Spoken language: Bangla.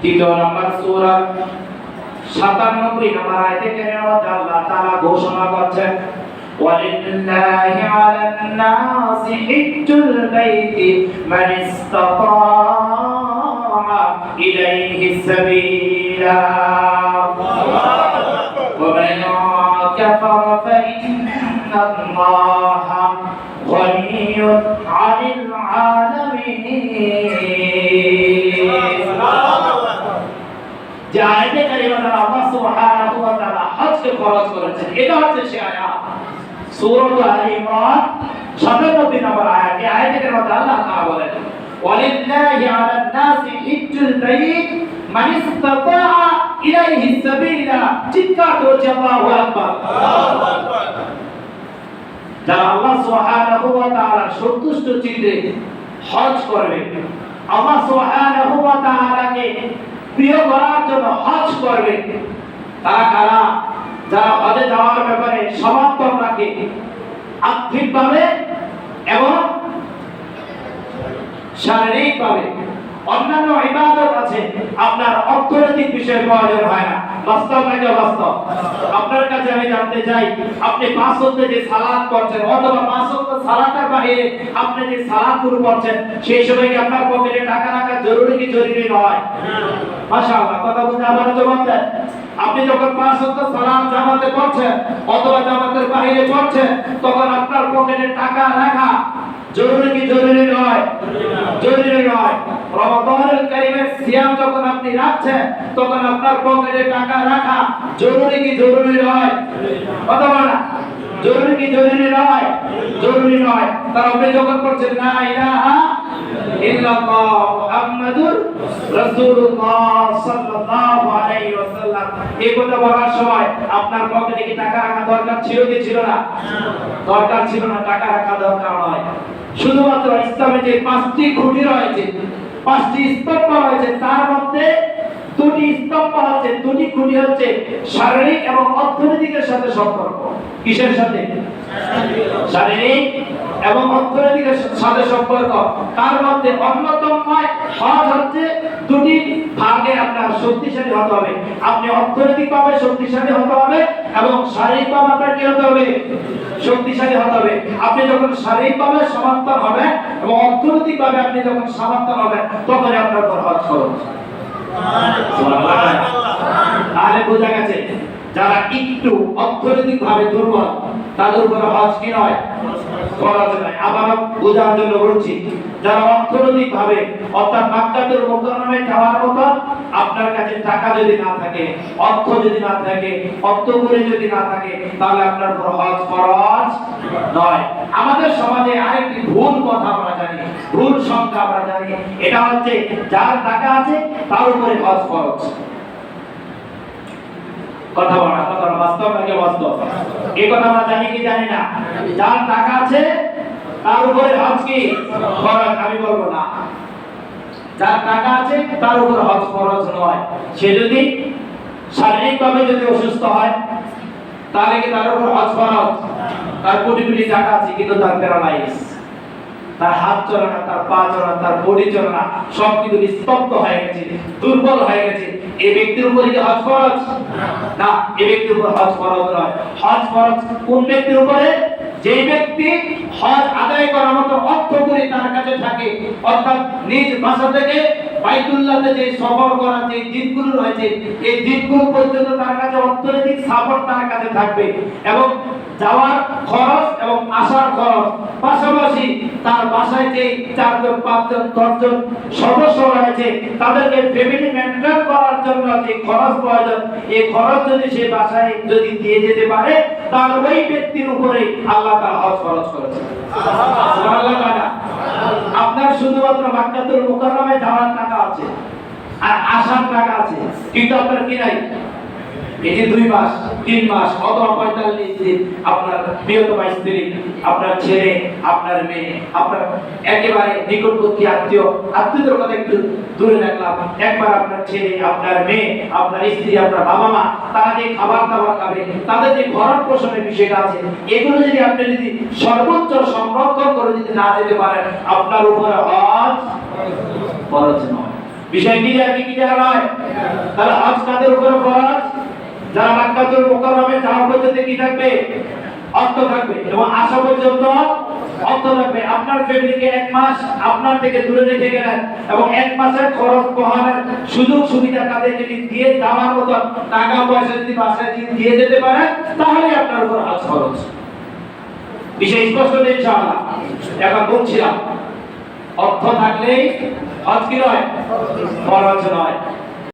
তৃতীয় নম্বর সূরা সাতানব্বই নম্বর আয়াতে কেন আল্লাহ তাআলা ঘোষণা করছেন ولله على الناس حج البيت من استطاع إليه سبيلا ومن كفر فإن الله غني عن العالمين যে আয়াতে কারিমাটা আল্লাহ সুবহানাহু ওয়া তাআলা হজকে ফরজ করেছেন। এটা হচ্ছে সে আয়াত। সূরা আলে ইমরান 97 নম্বর আয়াত। এই আয়াতের মধ্যে আল্লাহ তাআলা বলেন, ওয়ালিল্লাহি আলান নাসি হিজ্জুল বাইত ইসতাতাআ ইলাইহি সাবিলা। চিৎকার করে আল্লাহু আকবার। যারা আল্লাহ সুবহানাহু ওয়া তাআলা সন্তুষ্ট চিত্তে হজ করবে প্রিয় করার জন্য হজ করবে। তারা কারা? যারা হজে যাওয়ার ব্যাপারে সমর্থন রাখে আর্থিকভাবে এবং শারীরিকভাবে। অন্যান্য ইবাদত আছে, আপনার অর্থনৈতিক বিষয়ে প্রয়োজন হয় না। বাস্তব নাকি অবাস্তব? আপনার কাছে আমি জানতে চাই, আপনি পাঁচ ওয়াক্তে যে সালাত করছেন অথবা পাঁচ ওয়াক্ত সালাতের বাইরে আপনি যে সালাত শুরু করছেন সেই সময় কি আপনার পকেটে টাকা রাখা জরুরি কি জরুরি নয়? মাশাআল্লাহ, কথা বলতে আমার জবাব দেন। আপনি যখন পাঁচ ওয়াক্ত সালাত জামাতে পড়ছেন, অথবা জামাতের বাইরে পড়ছেন, তখন আপনার পকেটে টাকা রাখা জরুরি জরুরি নয়? জরুরি নয়। সিয়াম যখন আপনি রাখছেন, তখন আপনার পকেটে টাকা রাখা জরুরি কি জরুরি নয়? কথা বলা জরুরি কি জরুরি নয়? জরুরি নয়। তার আপনি যখন করছেন লা ইলাহা ইল্লাল্লাহ মুহাম্মাদুর রাসূলুল্লাহ সাল্লাল্লাহু আলাইহি ওয়াসাল্লাম, এই কথা বলার সময় আপনার পকেটে কি টাকা রাখা দরকার ছিল কি ছিল না? দরকার ছিল না, টাকা রাখা দরকার নয়। শুধুমাত্র ইসলামে যে পাঁচটি খুঁটি রয়েছে, পাঁচটি স্তম্ভ রয়েছে, তার মধ্যে দুটি স্তম্ভ হচ্ছে, দুটি খুঁটি হচ্ছে শারীরিক এবং অর্থনৈতিকের সাথে সম্পর্ক। কিসের সাথে? শারীরিক এবং অর্থনৈতিকের সাথে সম্পর্ক। তার মধ্যে অন্যতম হজ হচ্ছে দুটি ভাগে আপনার শক্তিশালী হতে হবে। আপনি অর্থনৈতিকভাবে শক্তিশালী হতে হবে এবং শারীরিকভাবে আপনার কি হতে হবে? শক্তিশালী হতে হবে। আপনি যখন শারীরিকভাবে সমর্থন হবেন এবং অর্থনৈতিকভাবে আপনি যখন সমর্থন হবেন তখনই আপনার উপর হজ খরচ তাহলে বোঝা গেছে যারা একটু অর্থনৈতিক ভাবে দুর্বল তাদের উপর হজ কি নয়? আপনার কাছে টাকা যদি না থাকে, অর্থ যদি না থাকে, অর্থ করে যদি না থাকে, তাহলে আপনার উপর খরচ নয়। আমাদের সমাজে আরেকটি ভুল কথা আমরা জানি, ভুল সংখ্যা আমরা জানি। এটা হচ্ছে, যার টাকা আছে, তার উপরে হজ খরচ কথা বলা, কথা বাস্তব নাকি বাস্তব? এই কথা আমরা জানি কি জানি না? যার টাকা আছে, তার উপরে হজ কি? খরচ আমি বলব না। যার টাকা আছে, তার হজ খরচ নয়। সে যদি শারীরিকভাবে যদি অসুস্থ হয়, তাহলে কি তার উপর হজ খরচ তার কোটি কোটি টাকা আছে, কিন্তু তার প্যারালাইজ তার হাত চলে না, তার পা চলে না, তার বডি চলে না সব কিছু স্তব্ধ হয়ে গেছে, দুর্বল হয়ে গেছে। এই ব্যক্তির উপরে কি হজ ফরজ? না এই ব্যক্তির উপর হজ ফরজ নয়। হজ ফরজ কোন ব্যক্তির উপরে? যে ব্যক্তি হজ আদায় করার মতো অর্থ করে তার কাছে থাকে, অর্থাৎ নিজ বাসা থেকে বাইতুল্লাহতে যে সফর করার যে দিনগুলো রয়েছে, এই দিনগুলো পর্যন্ত তার কাছে অর্থনৈতিক সাপোর্ট তার কাছে থাকবে। এবং যাওয়ার খরচ এবং আসার খরচ তার বাসায় যে চারজন, পাঁচজন, দশজন সদস্য রয়েছে, তাদেরকে ফ্যামিলি মেনটেন করার জন্য যে খরচ প্রয়োজন এই খরচ যদি সে বাসায় যদি দিয়ে যেতে পারে, তাহলে ওই ব্যক্তির উপরে আল্লাহ তার হজ খরচ করেছে আপনার শুধুমাত্র যাওয়ার টাকা আছে, আর আসার টাকা আছে, কিন্তু আপনার কি নাই? এই যে দুই মাস, তিন মাস, অথবা পঁয়তাল্লিশ দিন আপনার প্রিয়তমা স্ত্রী, আপনার ছেলে, আপনার মেয়ে, আপনার একেবারে নিকটবর্তী আত্মীয়, আত্মীয়দের কথা একটু দূরে রাখলাম। একবার আপনার ছেলে, আপনার মেয়ে, আপনার স্ত্রী, আপনার বাবা মা তারা যে খাবার দাবার খাবে, তাদের যে ভরণ পোষণের বিষয়টা আছে, এগুলো যদি আপনি যদি সর্বোচ্চ সংরক্ষণ করে যদি না যেতে পারেন, আপনার উপরে হজ খরচ নয়। বিষয় কি জানি, কি জানা নয়? তাহলে হজ কাদের উপরে ফরজ? যারা মাক্কাতুল মুকাররমে যাওয়া পর্যন্ত কি থাকবে? অর্থ থাকবে। এবং আসা পর্যন্ত অর্থ থাকবে। আপনার ফ্যামিলিকে এক মাস আপনার থেকে দূরে রেখে গেলেন এবং এক মাসের খরচ বহনের সুযোগ সুবিধা তাদের যদি দিয়ে যাওয়ার মতো টাকা পয়সা যদি বাসায় যদি দিয়ে যেতে পারেন, তাহলে আপনার উপর হজ খরচ। বিষয় স্পষ্ট নেই ইনশাআল্লাহ। এখন বলছিলাম, অর্থ থাকলেই হজ কি নয়? ফরজ নয়।